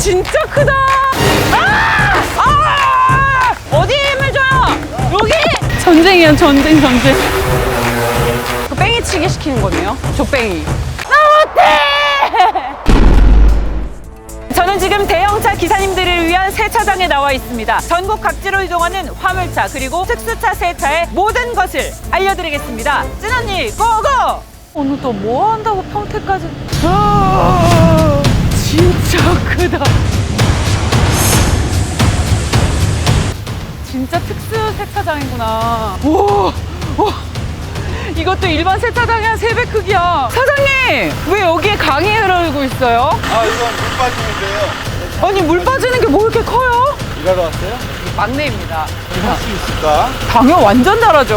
진짜 크다. 아! 아! 어디에 힘을 줘요? 여기? 전쟁이야, 전쟁, 전쟁. 그 뺑이 치기 시키는 거네요. 조뺑이. 나 못해! 저는 지금 대형차 기사님들을 위한 세차장에 나와 있습니다. 전국 각지로 이동하는 화물차 그리고 특수차 세차의 모든 것을 알려드리겠습니다. 찐언니 고고! 오늘 또 뭐 한다고 평택까지? 아, 진짜 크다. 진짜 특수 세차장이구나. 오, 오. 이것도 일반 세차장이 한 3배 크기야. 사장님, 왜 여기에 강이 흐르고 있어요? 아 이건 물 빠지는데요. 아니 물 빠지는 게 뭐 이렇게 커요? 일하러 왔어요? 막내입니다. 할 수 있을까? 당연 완전 잘하죠.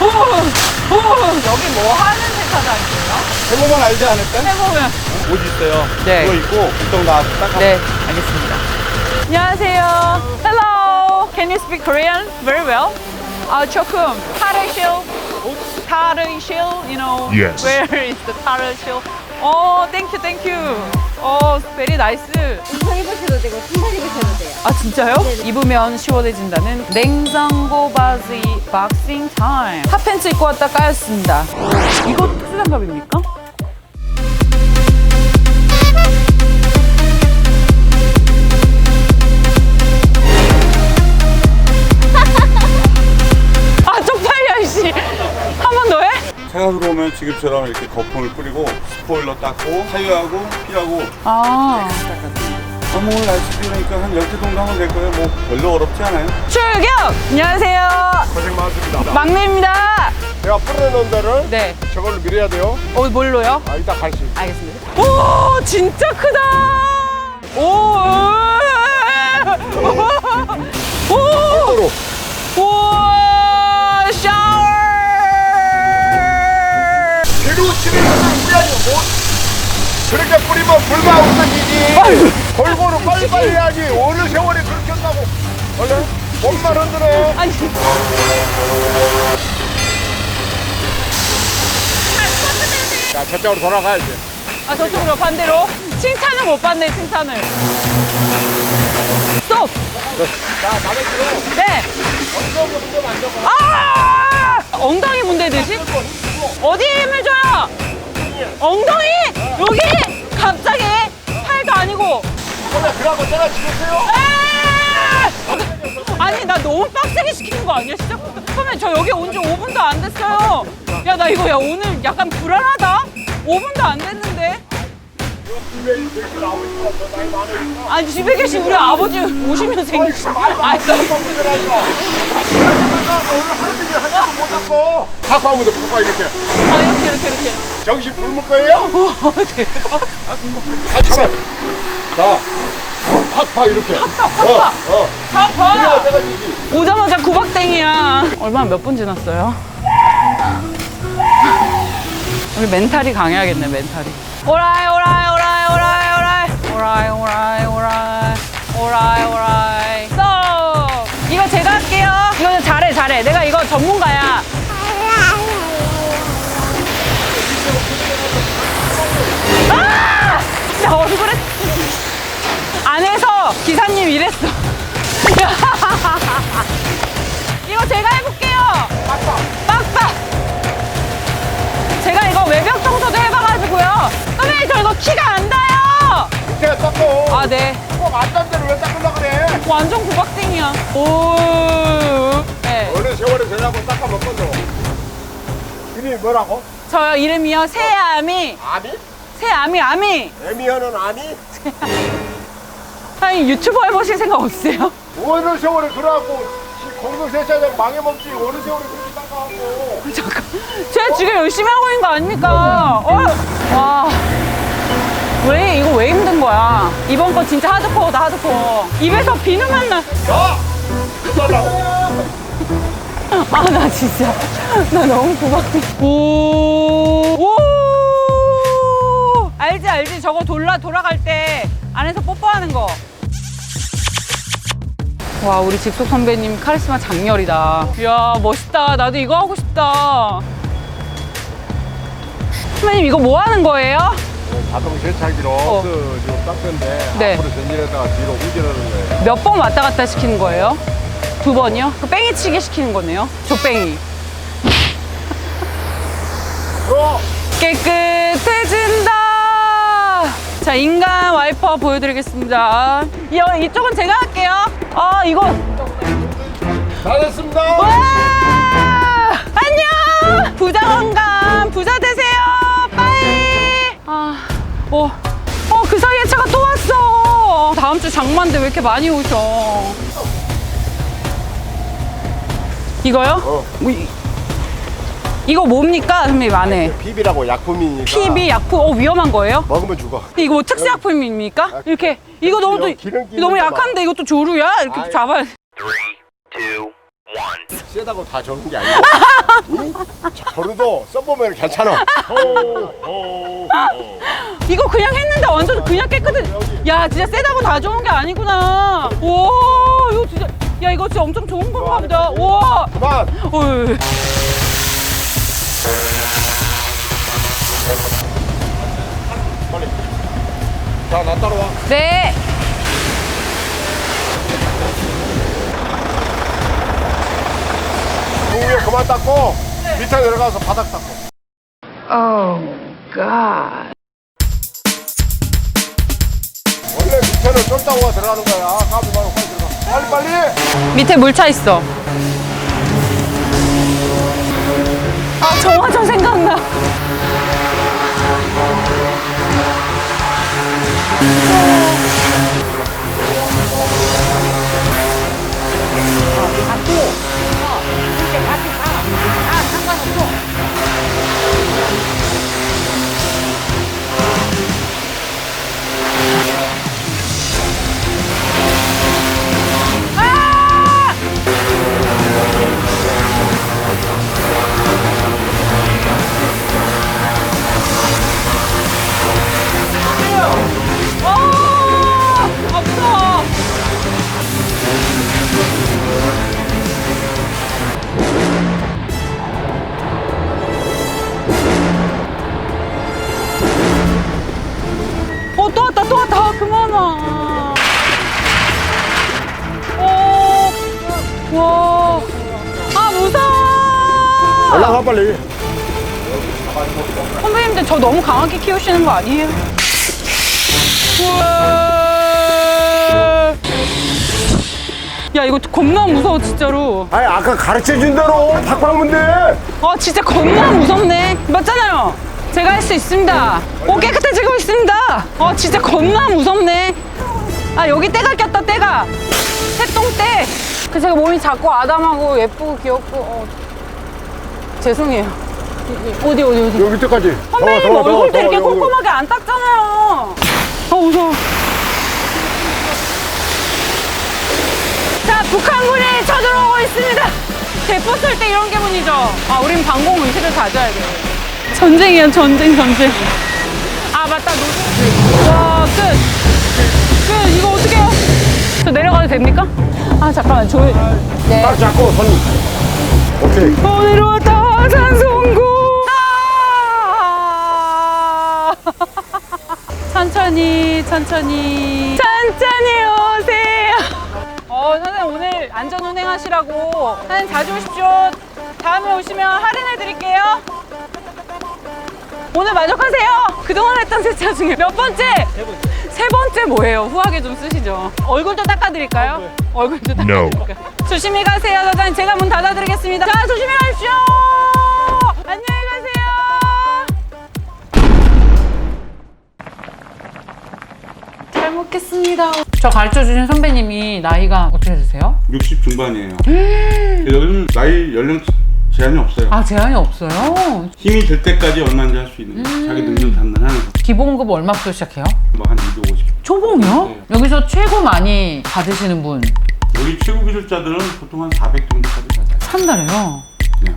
오, 오, 여기 뭐 하는 세차장이에요? 해보면 알지 않을까? 해보면. 옷 있어요. 네. 그거 입고 운동 나와서 딱 네, 알겠습니다. 안녕하세요. Hello. Can you speak Korean very well? 아, 조금. 타르실. 타르실, you know. Yes. Where is the 타르실? 어, thank you, thank you. 어, very nice. 서 입으셔도 되고 신발 입으셔도. 아 진짜요? 입으면 시원해진다는 냉장고 바지 박싱 타임 핫팬츠 입고 왔다 까였습니다 이거 특수장갑입니까? 아 쪽팔려 씨 한 번 더 해? 차가 들어오면 지금처럼 이렇게 거품을 뿌리고 스포일러 닦고 타이어하고 피하고 아 너무 오늘 날씨 좋으니까 한 10개 정도 하면 될 거예요. 뭐 별로 어렵지 않아요. 출격! 안녕하세요 고생 많습니다. 막내입니다 내가 뿌려놓은 데를 네 저걸로 밀어야 돼요. 어, 뭘로요? 아, 이따 갈수 있어. 알겠습니다. 오, 진짜 크다. 오, 오. 오, 샤워. 뒤로 치면 뿌려야지. 뭐. 그렇게 뿌리면 불만 없어지지. 골고루 빨리빨리 해야지. 어느 세월에 그렇게 한다고. 얼른 몸만 흔들어. 아니, 자, 저쪽으로 돌아가야지. 아 저쪽으로 반대로 칭찬을 못 받네 칭찬을. 스톱. 자, 남의 뒤로. 네. 엉덩이 좀 앉아봐. 아, 엉덩이 문대듯이? 어디에 힘을 줘요? 엉덩이? 여기? 갑자기? 팔도 아니고. 그러고 내가 죽였어요. 에이! 아니 나 너무 빡세게 시키는 거 아니야 시작부터 처음에 저 여기 온 지 5분도 안 됐어요 야 나 이거 야 오늘 약간 불안하다 5분도 안 됐는데. 아니 집에 계신 우리 아버지 오시면 생기시 못 잡고. 갖고 하면 돼, 갖고 이렇게. 아, 이렇게 이렇게 이렇게 정신 굶을 거예요? 어 대박 가. 자, 팍팍 이렇게. 팍팍. 어, 어. 내가 지지. 오자마자 구박땡이야 얼마나 몇분 지났어요? 우리 멘탈이 강해야겠네 멘탈이 오라이 오라이 기사님 이랬어 이거 제가 해볼게요. 빡빡. 빡빡. 제가 이거 외벽 청소도 해봐가지고요. 선생님 저 이거 키가 안 닿아요. 밑에 닦고. 아 네. 꼭 안단 대로 왜 닦으려 그래? 완전 구박땡이야. 오. 네. 어느 세월에 되냐고 닦아 먹거든. 이름이 뭐라고? 저 이름이요 새아미. 아미? 새아미 아미. 에미어는 아니? 아니 유튜버 해보실 생각 없으세요? 어느 세월에 그래갖고 공동세차장 망해먹지 어느 세월에 그렇게 닦아갖고 잠깐. 제가 지금 열심히 하고 있는 거 아닙니까? 어. 와. 왜 이거 왜 힘든 거야? 이번 거 진짜 하드코어다 하드코어. 입에서 비누만 나. 자! 끝나라고 아나 진짜 나 너무 고맙네. 오. 오. 알지 알지 저거 돌아 돌아갈 때 안에서 뽀뽀하는 거. 와 우리 직속 선배님 카리스마 장렬이다. 이야 멋있다. 나도 이거 하고 싶다. 선배님 이거 뭐 하는 거예요? 자동 세차기로 어. 그 지금 닦는데 네. 앞으로 전진했다가 뒤로 옮기려는 거예요. 몇 번 왔다 갔다 시키는 거예요? 두 번이요? 그 뺑이 치게 시키는 거네요. 조뺑이. 어! 깨끗해진다. 자, 인간 와이퍼 보여드리겠습니다. 이, 이쪽은 제가 할게요. 아, 이거. 다 됐습니다. 와! 안녕! 부자 건강, 부자 되세요! 빠이! 아, 어, 어, 그 사이에 차가 또 왔어! 다음 주 장마인데 왜 이렇게 많이 오셔? 이거요? 어. 뭐, 이- 이거 뭡니까, 선배님 안에? 비비라고 약품이니까. PB 약품, 어, 위험한 거예요? 먹으면 죽어. 이거 뭐 특수 약품입니까? 이렇게, 이거 너무 또, 기름기 너무 있는 거 약한데 이것도 조루야? 이렇게 아이. 잡아야 세다고 다 저런 게 아니야. 응? 저르도 써보면 괜찮아. 이거 그냥 했는데 완전 그냥 깨끗해. 야, 진짜 세다고 다 좋은 게 아니구나. 와, 이거 진짜. 야, 이거 진짜 엄청 좋은 건가 보다. 와. 그만. 어이. 빨리. 자, 나 따라와. 네. 그 위에 그만 닦고 밑에 내려가서 바닥 닦고. 원래 밑에는 쫄다고가 들어가는 거야. 말고 빨리 들어가. 빨리 빨리. 밑에 물 차 있어. 정화장 생각나. 와. 아, 무서워. 올라가 빨리. 선배님들 저 너무 강하게 키우시는 거 아니에요? 우와. 야 이거 겁나 무서워 진짜로 아니 아까 가르쳐 준 대로 탁박면 돼. 아 진짜 겁나 무섭네 맞잖아요 제가 할 수 있습니다 오 깨끗해지고 있습니다 아 진짜 겁나 무섭네 아 여기 때가 꼈다 때가 새똥 때 그 제가 몸이 작고 아담하고 예쁘고 귀엽고 어. 죄송해요 어디 어디 어디 여기 밑에까지. 선배님 더, 얼굴도 더, 이렇게. 꼼꼼하게 안 닦잖아요. 아 무서워. 자 북한군이 쳐들어오고 있습니다. 대포 쓸 때 이런 기분이죠. 아 우린 방공 의식을 가져야 돼요. 전쟁이야 전쟁 전쟁. 아 맞다 노조. 와 끝. 됩니까? 아 잠깐만 조. 네. 딱 잡고 손. 오케이. 오늘 왔다 산송구 아! 천천히 천천히 천천히 오세요 어 선생님 오늘 안전 운행하시라고 선생님 자주 오십시오 다음에 오시면 할인해 드릴게요 오늘 만족하세요? 그동안 했던 세차 중에 몇 번째? 세 번째. 세 번째 뭐예요? 후하게 좀 쓰시죠. 얼굴도 닦아드릴까요? 얼굴도 닦아드릴까요? 조심히 가세요, 사장님. 제가 문 닫아드리겠습니다. 자, 조심히 가십시오. 안녕히 가세요. 잘 먹겠습니다. 저 가르쳐 주신 선배님이 나이가 어떻게 되세요? 60 중반이에요. 여기는 나이 연령 제한이 없어요. 아, 제한이 없어요. 힘이 들 때까지 얼마인지 할 수 있는 거예요. 자기 능력 판단하면서 기본급 얼마부터 시작해요? 뭐한 250. 초봉이요? 네. 여기서 최고 많이 받으시는 분 여기 최고 기술자들은 보통 한 400 정도까지 받아요. 한 달에요? 그냥.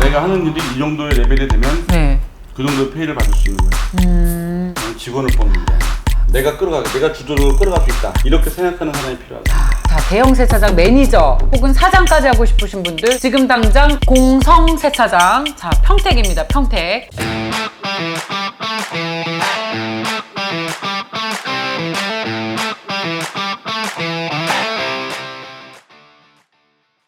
내가 하는 일이 이 정도의 레벨이 되면 네. 그 정도의 페이를 받을 수 있는 거예요. 음, 직원을 뽑는 거예요. 내가 끌어가, 내가 주도적으로 끌어갈 수 있다. 이렇게 생각하는 사람이 필요하다. 자, 대형 세차장 매니저 혹은 사장까지 하고 싶으신 분들 지금 당장 공성 세차장 자 평택입니다. 평택